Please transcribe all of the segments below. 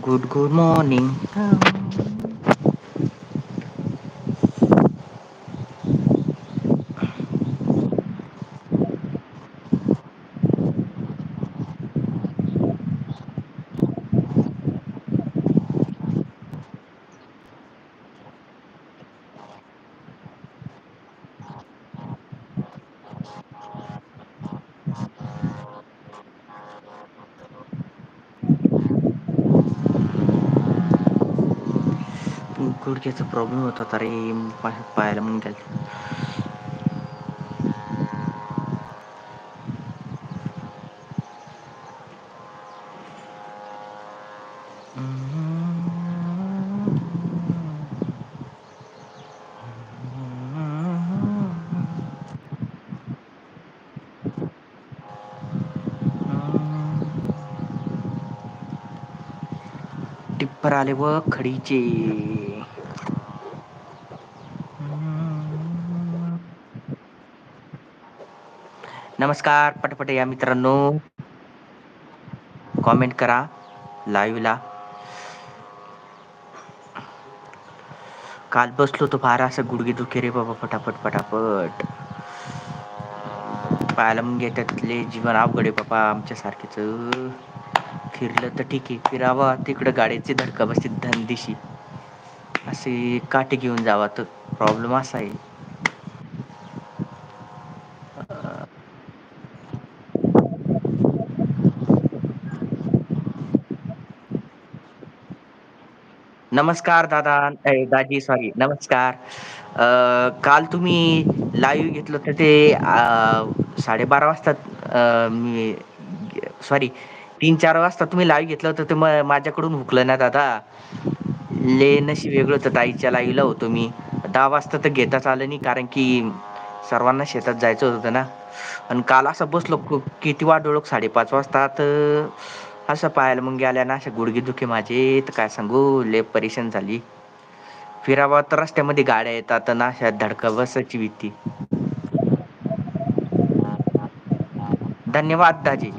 Good good morning. Oh. गुडघ्याचा problem होता रे पायाला मग त्या टिप्पर आले व खडीचे नमस्कार पटपट या मित्रांनो. कॉमेंट करा लाईव्हला काल बसलो तो फार असं गुडघे दुखे रे बाबा फटाफट पटापट पायाला मग घेत्यातले जीवन अवघड आहे आमच्या सारखेच फिरलं तर ठीक आहे फिरावा तिकडं गाड्याची धडका बसते दंदिशी असे काठी घेऊन जावा तर प्रॉब्लेम असा आहे. नमस्कार दादा दाजी सॉरी नमस्कार. अ काल तुम्ही लाईव्ह घेतलं तर ते अ साडेबारा वाजता अ मी सॉरी तीन चार वाजता तुम्ही लाईव्ह घेतलं होतं ते म माझ्याकडून हुकलं ना दादा. ले नशी वेगळं होतं ताईच्या लाईव्हला होतो मी. दहा वाजता तर घेताच आलं नाही कारण की सर्वांना शेतात जायचं होतं ना. आणि काल असं बसलो किती वाजलेत साडेपाच वाजतात असं पाहायला मग गेल्या ना अशा गुडघे दुखे माझे. तर काय सांगू लय परेशान झाली. फिरावा तर रस्त्यामध्ये गाड्या येतात ना अशा धडका बसची भीती. धन्यवाद दाजी.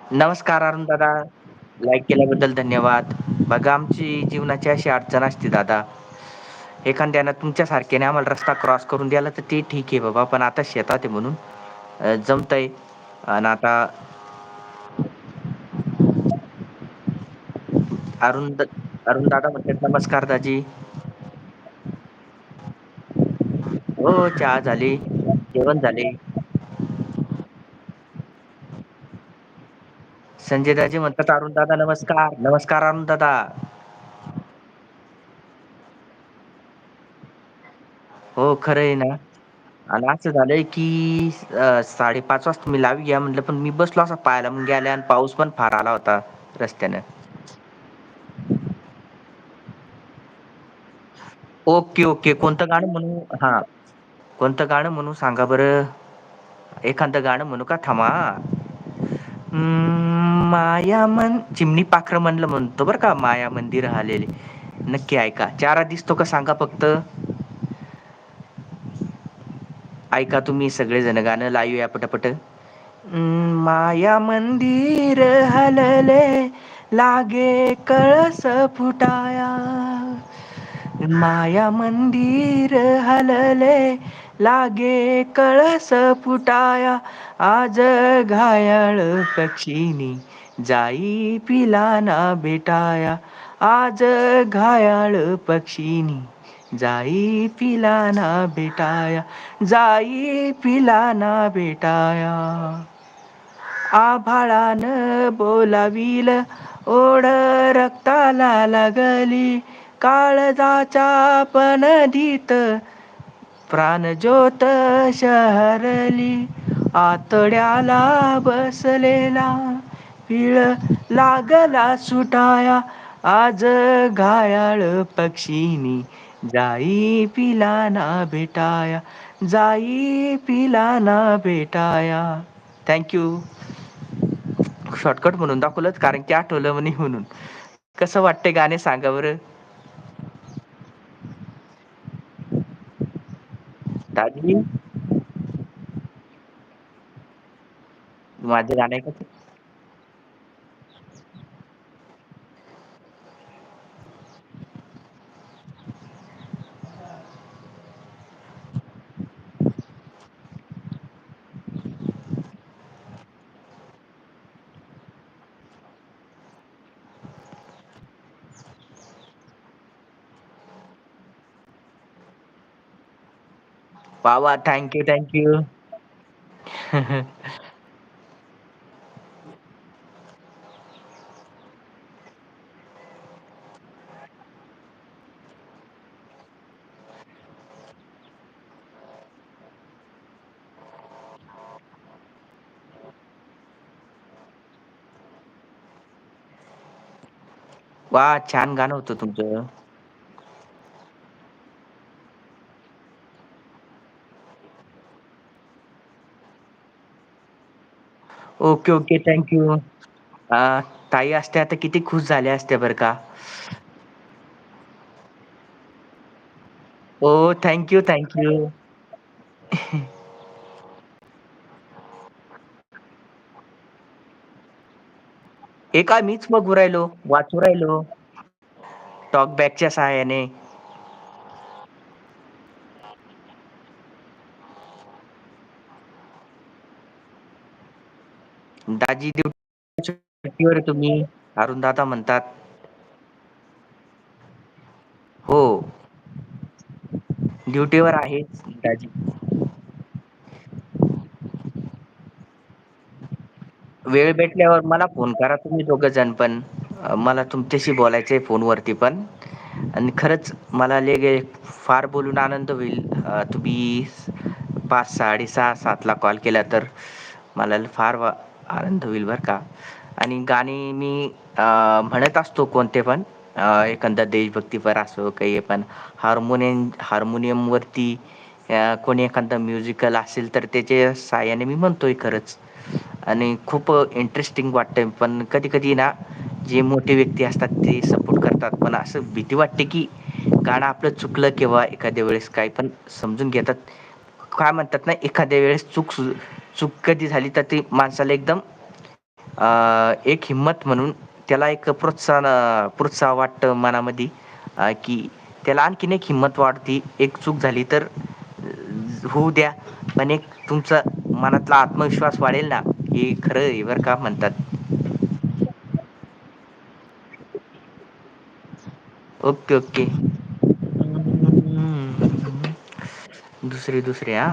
नमस्कार अरुण दादा. लाईक केल्याबद्दल धन्यवाद. बघा आमची जीवनाची अशी अडचण असते दादा. एखाद्यानं तुमच्या सारख्याने आम्हाला रस्ता क्रॉस करून द्याला तर ते ठीक आहे बाबा पण आता शेतात आहे म्हणून जमतंय जमतय. आणि आता अरुण अरुण दादा म्हणतात नमस्कार दाजी. हो चहा झाली जेवण झाले. संजय दाजी म्हणतात अरुण दादा नमस्कार. नमस्कार अरुण दादा. हो खरं आहे ना. आणि असं झालंय की अ साडेपाच वाजता मी लावी घ्या म्हटलं पण मी बसलो असा पाहायला मग गेल्या आणि पाऊस पण फार आला होता रस्त्यानं. Okay okay. कोणतं गाणं म्हणू? हा. कोणतं गाणं म्हणू सांगा बरं? एखादं गाणं म्हणू का? थांबा. हम्म माया मन चिमणी पाखर म्हणलं म्हणतो बरं का माया मंदिर आलेले नक्की ऐका. चारा दिसतो का सांगा फक्त. ऐका तुम्ही सगळेजण गाणं लाईव्ह या पटपट. माया मंदिर हलले लागे कळस फुटाया. माया मंदिर हलले लागे कळस फुटाया. आज घायाळ पक्षीनी जाई पिलाना भेटाया. आज घायाळ पक्षीनी जाई पिलाना भेटाया जाई पिलाना भेटाया आभाळानं बोलाविल ओढ रक्ताला लागली. काळजाचा पण दीत प्राणज्योत शहरली. आतड्याला बसलेला पिळ लागला सुटाया. आज घायाळ पक्षीनी जाई पिलाना भेटाया जाई पिलाना भेटाया थँक यू शॉर्टकट म्हणून दाखवलंच कारण की आठवलं म्हणे म्हणून. कसं वाटते गाणे सांगा बरं? दादी? गाणे कसं वाह! वाह! Thank you, thank you. वाह! छान गाणं होतं तुमचं. Okay, okay. Thank you. अ, ताई असत्या तर किती खुश झाल्या असत्या बरं का. ओह! Thank you, thank you. हे काय मीच बघू राहिलो, वाचू राहिलो. टॉकबॅकच्या सहाय्याने. दाजी सुट्टीवर तुम्ही? अरुणदादा म्हणतात. हो. ड्युटीवर आहे दाजी. वेळ भेटल्यावर मला फोन करा तुम्ही दोघं जण पण. मला तुमच्याशी बोलायचंय फोनवरती पण आणि खरंच मला लगे फार बोलून आनंद होईल. तुम्ही पाच साडेसहा सातला कॉल केला तर मला फार वा आनंद होईल बरं का. आणि गाणी मी म्हणत असतो कोणते पण एखादा देशभक्तीपर असो काही पण हार्मोनियम हार्मोनियमवरती कोणी एखादा म्युझिकल असेल तर त्याच्या सहाय्याने मी म्हणतोय खरंच. आणि खूप इंटरेस्टिंग वाटतंय पण कधी-कधी ना जे मोठे व्यक्ती असतात ते सपोर्ट करतात. पण असं भीती वाटते, की गाणं आपलं चुकलं किंवा एखाद्या वेळेस काही पण समजून घेतात. काय म्हणतात ना, एखाद्या वेळेस चूक सु चूक कधी झाली तर ती माणसाला एकदम एक हिंमत म्हणून त्याला एक प्रोत्साहन प्रोत्साह प्रोत्साहन वाटतं मनामध्ये की त्याला आणखीन एक हिंमत वाढते. एक चूक झाली तर होऊ द्या. पण एक तुमचा मनातला आत्मविश्वास वाढेल ना, हे खरं आहे बरं का म्हणतात. Okay, okay. दुसरी, दुसरी हा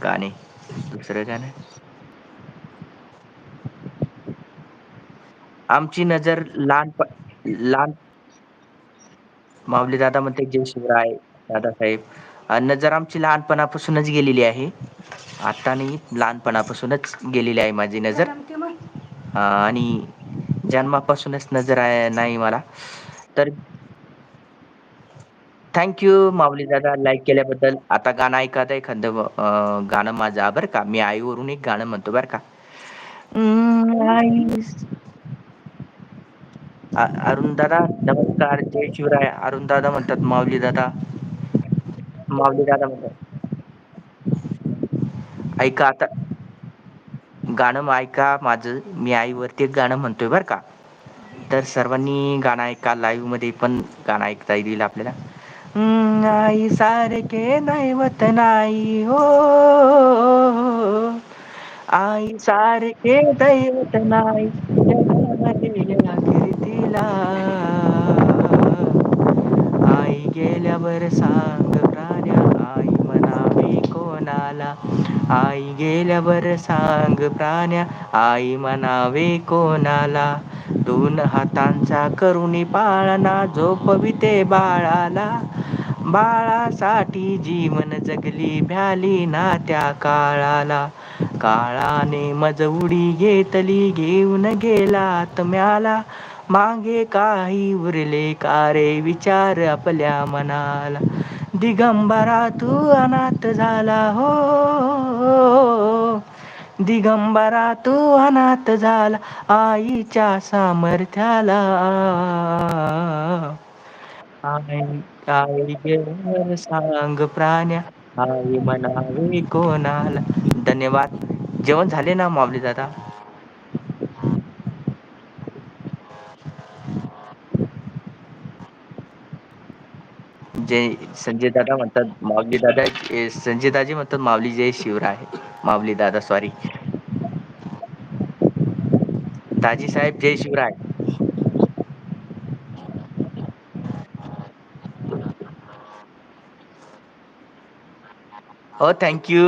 गाणे दुसरं गाणं आमची नजर लहानप लहान माऊली दादा म्हणते, "जय शिवराय दादासाहेब." नजर आमची लहानपणापासूनच गेलेली आहे. आता नाही, लहानपणापासूनच गेलेली आहे माझी नजर. आणि जन्मापासूनच नजर आहे नाही मला. तर थँक यू माऊली दादा लाईक केल्याबद्दल. आता गाणं ऐका आता एखादं अ, गाणं माझं बरं का. मी आईवरून एक गाणं म्हणतो बरं का. अं, आई अ, अरुण दादा नमस्कार. जय शिवराय. अरुण दादा म्हणतात, माऊली दादा. माऊली दादा म्हणतात. ऐका आता गाणं ऐका माझं. मी आईवरती एक गाणं म्हणतोय बरं का. तर सर्वांनी गाणं ऐका. लाईव्हमध्ये पण गाणं ऐकता येईल आपल्याला. आई सारखे दैवत नाही हो. आई सारखे दैवत नाही जगामध्ये कीर्तीला. आई गेल्यावर सांग प्राण्या आई म्हणावी कोणाला? आई गेल्यावर सांग प्राण्या आई म्हणावे कोणाला? दोन हातांचा करुणी पाळणा झोपविते बाळाला. बाळासाठी जीवन जगली भ्याली ना त्या काळाला. काळाने मज उडी घेतली घेऊन गेला आत्म्याला. मागे काही उरले का रे विचार आपल्या मनाला. दिगंबरा तू अनाथ झाला हो. दिगंबरा तू अनाथ झाला आईच्या सामर्थ्याला. आई आई गेल्यावर सांग प्राण्या आई म्हणावी कोणाला? धन्यवाद. जेवण झाले ना मावली दादा? जे संजय दादा म्हणतात माऊली दादा संजय दाजी म्हणतात माऊली जय शिवराय माऊली दादा सॉरी दाजी साहेब जय शिवराय. हो थँक्यू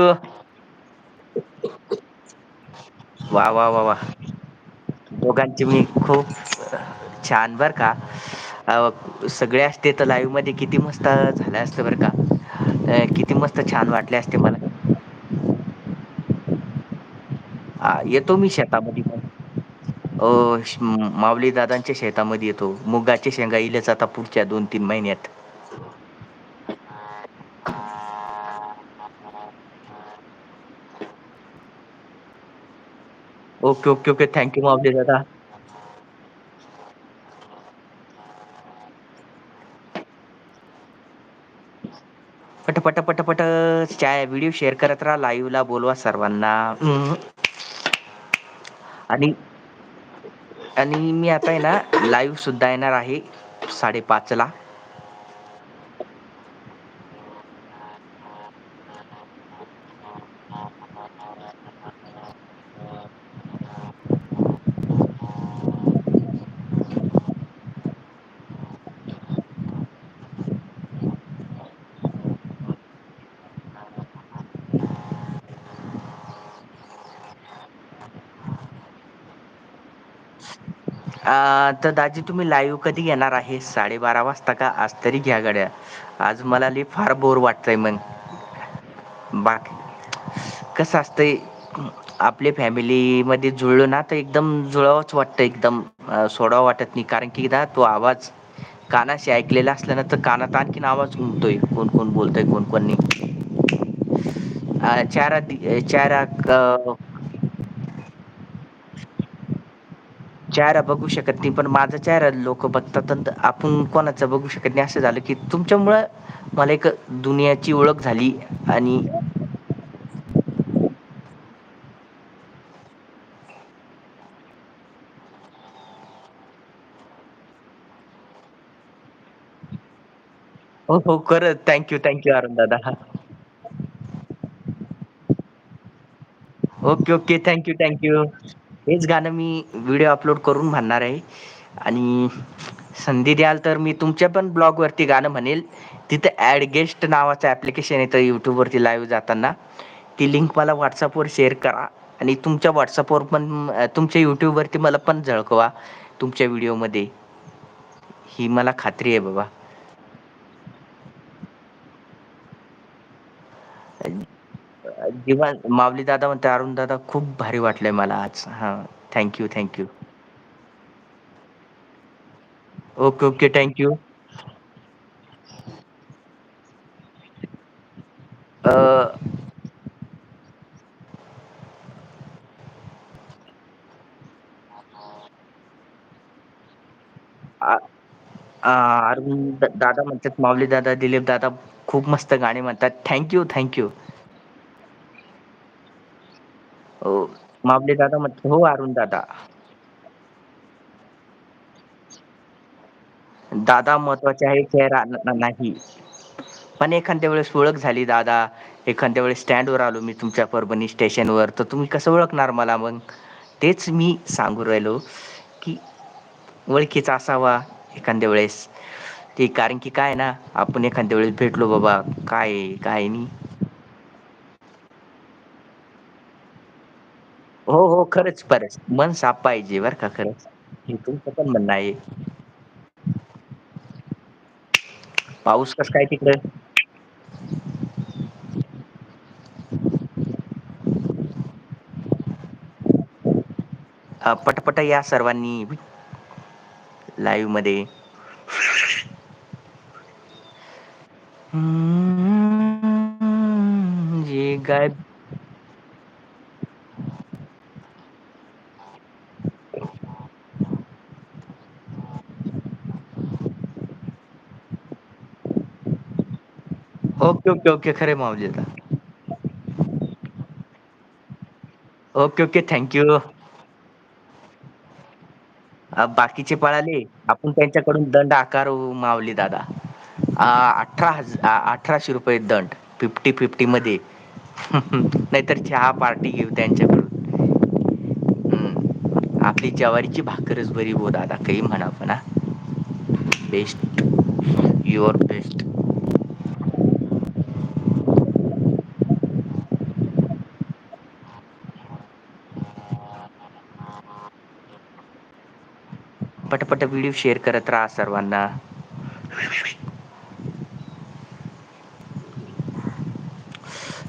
वा वा वा वा. दोघांची मी खूप छान बर का. सगळे असते तर लाईव्हमध्ये किती मस्त झालं असतं बरं का. किती मस्त छान वाटले असते मला. येतो मी शेतामध्ये पण. माऊली दादांच्या शेतामध्ये येतो. मुगाचे शेंगा इलेच आता पुढच्या दोन तीन महिन्यात. Okay okay okay. Thank you Mauli दादा. पटपट पटपट चाय व्हिडिओ शेअर करत राहा. लाईव्ह ला बोलवा सर्वांना. आणि आणि मी आता आहे ना लाईव्ह सुद्धा येणार आहे साडेपाचला ला अ तर दाजी तुम्ही लाईव्ह कधी घेणार आहे? साडेबारा वाजता का? आज तरी घ्या गड्या. आज मला लई फार बोर वाटतंय मग. बाकी कसं असतंय आपल्या फॅमिलीमध्ये जुळल ना तर एकदम जुळावंच वाटतं एकदम. सोडावं वाटत नाही. कारण की ना तो आवाज कानाशी ऐकलेला असल्या ना तर कानात आणखीन आवाज घुमतोय. कोण कोण बोलतोय कोण कोण नाही. चारा चारा चेहरा बघू शकत नाही पण माझा चेहरा लोक बघतात आपण कोणाचं बघू शकत नाही. असं झालं की तुमच्यामुळं मला एक दुनियाची ओळख झाली आणि हो हो खरंच. थँक्यू थँक्यू अरुण दादा. Okay okay. थँक्यू थँक्यू हेच गाणं मी व्हिडिओ अपलोड करून म्हणणार आहे. आणि संधी द्याल तर मी तुमच्या पण ब्लॉग वरती गाणं म्हणेल. तिथं ऍड गेस्ट नावाचं ॲप्लिकेशन येतं यूट्यूबवरती लाईव्ह जाताना. ती लिंक मला व्हॉट्सअपवर शेअर करा. आणि तुमच्या व्हॉट्सअपवर पण तुमच्या यूट्यूबवरती मला पण झळकवा तुमच्या व्हिडिओमध्ये ही मला खात्री आहे बाबा. जेव्हा माऊली दादा म्हणते अरुण दादा खूप भारी वाटलंय मला आज. हा thank you thank you okay okay thank you Arun दादा म्हणतात माऊली दादा दिलीप दादा खूप मस्त गाणी म्हणतात. थँक्यू थँक्यू हो दादा म्हणतात हो अरुण दादा. दादा महत्त्वाचे आहे चेहरा नाही. पण एखाद्या वेळेस ओळख झाली दादा. एखाद्या वेळेस स्टँड वर आलो मी तुमच्या परभणी स्टेशनवर तर तुम्ही कसं ओळखणार मला मग? तेच मी सांगू राहिलो की ओळखीचा असावा एखाद्या वेळेस. ते कारण की काय ना आपण एखाद्या वेळेस भेटलो बाबा काय काय नाही. हो हो खरंच खरंच. मन साप पाहिजे बर का खरंच. हे तुमचं पण म्हणणं आहे. पाऊस कस काय तिकडे? अ पटपट या सर्वांनी. लाईव्हमध्ये. हम्म, जे गाय ओके ओके ओके खरे माऊली ओके ओके थँक्यू बाकीचे पळाले आपण त्यांच्याकडून दंड आकारू माऊली दादा. अठरा अठराशे रुपये दंड फिफ्टी फिफ्टी मध्ये. नाहीतर चहा पार्टी घेऊ त्यांच्याकडून. हम्म आपली जवारीची भाकरच बरी हो दादा काही म्हणा पण बेस्ट युअर बेस्ट पटापट व्हिडिओ शेअर करत राहा सर्वांना.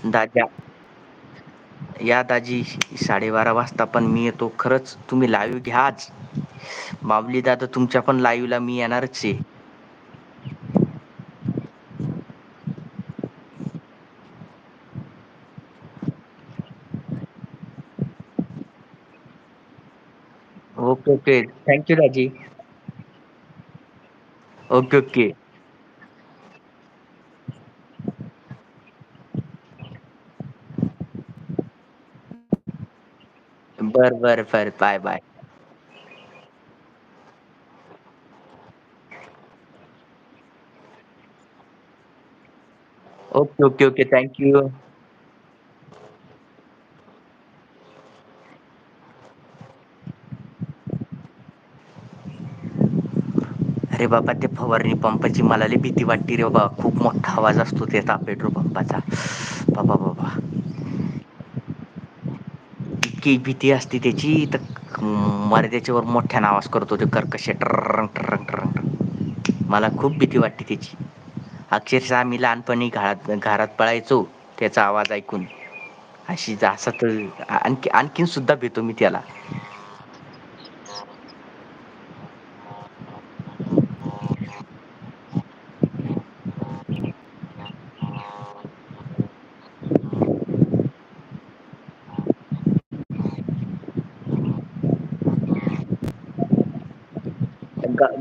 दादा या दाजी साडेबारा वाजता पण मी येतो. खरंच तुम्ही लाईव्ह घ्याच माऊली दादा तुमच्या पण लाईव्हला मी येणारच आहे. ओके ओके थँक्यू दाजी ओके ओके बर बर बर bye bye okay okay okay thank you अरे बाबा ते फवारणी पंपाची मला लई भीती वाटते रे बाबा. खूप मोठा आवाज असतो त्याचा पेट्रोल पंपाचा. बाबा बाबा. इतकी भीती असते त्याची तर मला त्याच्यावर मोठ्यान आवाज करतो ते कर्कश टरंग टरंग टरंग मला खूप भीती वाटते त्याची. अक्षरशः आम्ही लहानपणी घरात घरात पळायचो त्याचा आवाज ऐकून. अशी जास्त आणखी आणखीन सुद्धा भेतो मी त्याला.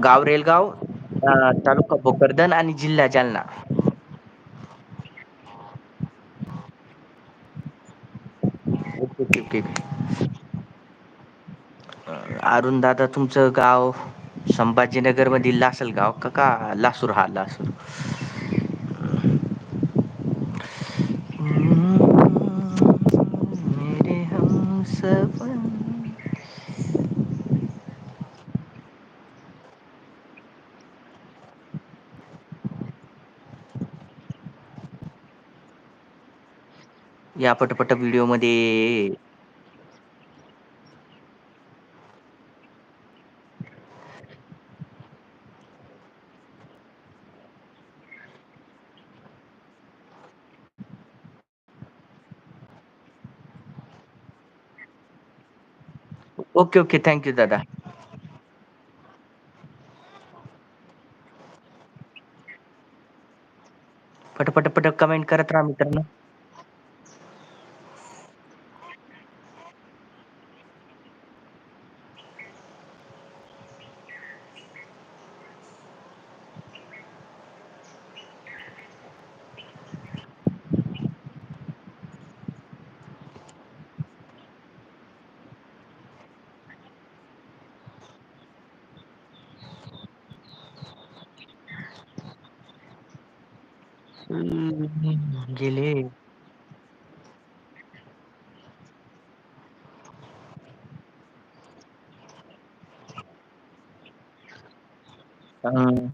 गाव रेलगाव तालुका भोकरदन आणि जिल्हा जालना. ओके ओके अरुण दादा तुमचं गाव संभाजीनगर मधील लासल गाव का का लासूर? हा लासूर. मेरे हम या पटपट व्हिडिओमध्ये ओके. ओके थँक्यू दादा. पटपटपट कमेंट करत राहा मित्रांनो. हम्म, गेले. हं,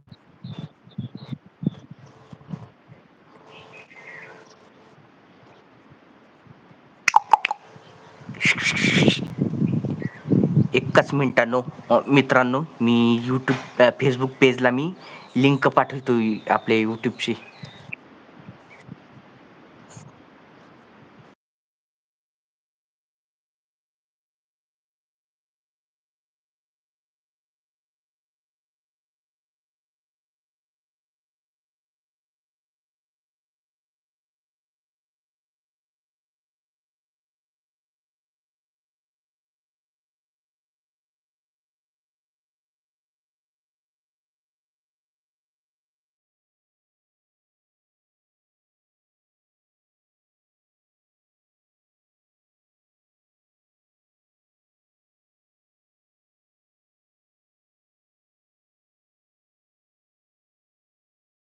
एकाच मिनिटानो मित्रांनो मी युट्यूब फेसबुक पेजला मी लिंक पाठवतो आपल्या यूट्यूबची